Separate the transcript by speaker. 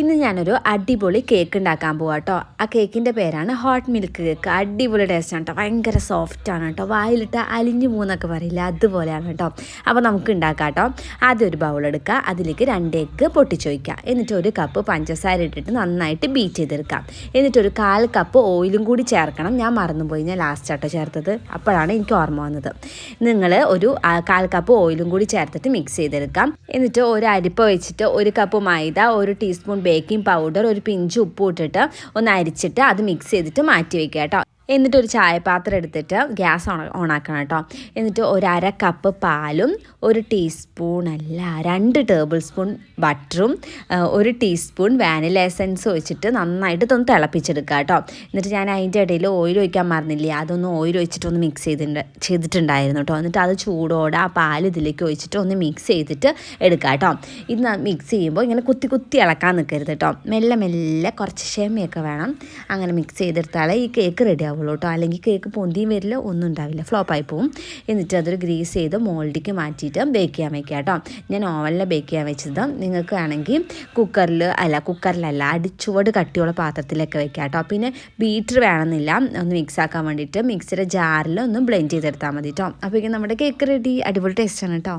Speaker 1: ഇന്ന് ഞാനൊരു അടിപൊളി കേക്ക് ഉണ്ടാക്കാൻ പോവാം കേട്ടോ ആ കേക്കിന്റെ പേരാണ് ഹോട്ട് മിൽക്ക് കേക്ക് അടിപൊളി ടേസ്റ്റ് ആണ് കേട്ടോ ഭയങ്കര സോഫ്റ്റ് ആണ് കേട്ടോ വായിലിട്ട് അലിഞ്ഞു പോകുന്നൊക്കെ പറയില്ല അതുപോലെയാണ് കേട്ടോ അപ്പോൾ നമുക്ക് ഉണ്ടാക്കാം കേട്ടോ ആദ്യം ഒരു ബൗൾ എടുക്കുക അതിലേക്ക് രണ്ട് എഗ്ഗ് പൊട്ടിച്ചു വയ്ക്കുക എന്നിട്ട് ഒരു കപ്പ് പഞ്ചസാര ഇട്ടിട്ട് നന്നായിട്ട് ബീറ്റ് ചെയ്തെടുക്കാം. എന്നിട്ട് ഒരു കാൽ കപ്പ് ഓയിലും കൂടി ചേർക്കണം. ഞാൻ മറന്നുപോയി. ഞാൻ ലാസ്റ്റ് ആട്ടോ ചേർത്തത്. അപ്പോഴാണ് എനിക്ക് ഓർമ്മ വന്നത്. നിങ്ങൾ ഒരു കാൽ കപ്പ് ഓയിലും കൂടി ചേർത്തിട്ട് മിക്സ് ചെയ്തെടുക്കാം. എന്നിട്ട് ഒരു അരിപ്പ വെച്ചിട്ട് ഒരു കപ്പ് മൈദ ഒരു ടീസ്പൂൺ ബേക്കിംഗ് പൗഡർ ഒരു പിഞ്ച് ഉപ്പ് ഇട്ടിട്ട് ഒന്ന് അരിച്ചിട്ട് അത് മിക്സ് ചെയ്തിട്ട് മാറ്റി വെക്കുക കേട്ടോ. എന്നിട്ട് ഒരു ചായപാത്രം എടുത്തിട്ട് ഗ്യാസ് ഓൺ ഓണാക്കണം കേട്ടോ. എന്നിട്ട് ഒരു അര കപ്പ് പാലും ഒരു ടീസ്പൂൺ അല്ല രണ്ട് ടേബിൾ സ്പൂൺ ബട്ടറും ഒരു ടീസ്പൂൺ വാനില എസൻസ് ഒഴിച്ചിട്ട് നന്നായിട്ട് ഇതൊന്ന് തിളപ്പിച്ചെടുക്കുക കേട്ടോ. എന്നിട്ട് ഞാൻ അതിന്റെ ഇടയിൽ ഓയിൽ ഒഴിക്കാൻ മറന്നില്ലേ അതൊന്ന് ഓയിൽ ഒഴിച്ചിട്ട് ഒന്ന് മിക്സ് ചെയ്തിട്ടുണ്ട് ചെയ്തിട്ടുണ്ടായിരുന്നു കേട്ടോ. എന്നിട്ട് അത് ചൂടോടെ ആ പാൽ ഇതിലേക്ക് ഒഴിച്ചിട്ട് ഒന്ന് മിക്സ് ചെയ്തിട്ട് എടുക്കുക കേട്ടോ. ഇത് മിക്സ് ചെയ്യുമ്പോൾ ഇങ്ങനെ കുത്തി കുത്തി ഇളക്കാൻ നിൽക്കരുത് കേട്ടോ. മെല്ലെ മെല്ലെ കുറച്ച് ക്ഷമയൊക്കെ വേണം. അങ്ങനെ മിക്സ് ചെയ്തെടുത്താലേ ഈ കേക്ക് റെഡി ആവുള്ളൂ കേട്ടോ. അല്ലെങ്കിൽ കേക്ക് പൊന്തിയും വരില്ല ഒന്നും ഉണ്ടാവില്ല. ഫ്ലോപ്പായി പോവും. എന്നിട്ട് അതൊരു ഗ്രീസ് ചെയ്ത് മോൾഡിക്ക് മാറ്റിയിട്ട് ബേക്ക് ചെയ്യാൻ വെക്കുക കേട്ടോ. ഞാൻ ഓവനിൽ ബേക്ക് ചെയ്യാൻ വെച്ചത്. നിങ്ങൾക്ക് വേണമെങ്കിൽ കുക്കറിൽ അല്ല കുക്കറിലല്ല അടിച്ചുവട് കട്ടിയുള്ള പാത്രത്തിലൊക്കെ വെക്കുക കേട്ടോ. പിന്നെ ബീറ്റർ വേണമെന്നില്ല. ഒന്ന് മിക്സ് ആക്കാൻ വേണ്ടിയിട്ട് മിക്സിയുടെ ജാറിൽ ഒന്ന് ബ്ലെൻഡ് ചെയ്തെടുത്താൽ മതി കേട്ടോ. അപ്പോഴേക്കും നമ്മുടെ കേക്ക് റെഡി അടിപൊളി ടേസ്റ്റാണ് കേട്ടോ.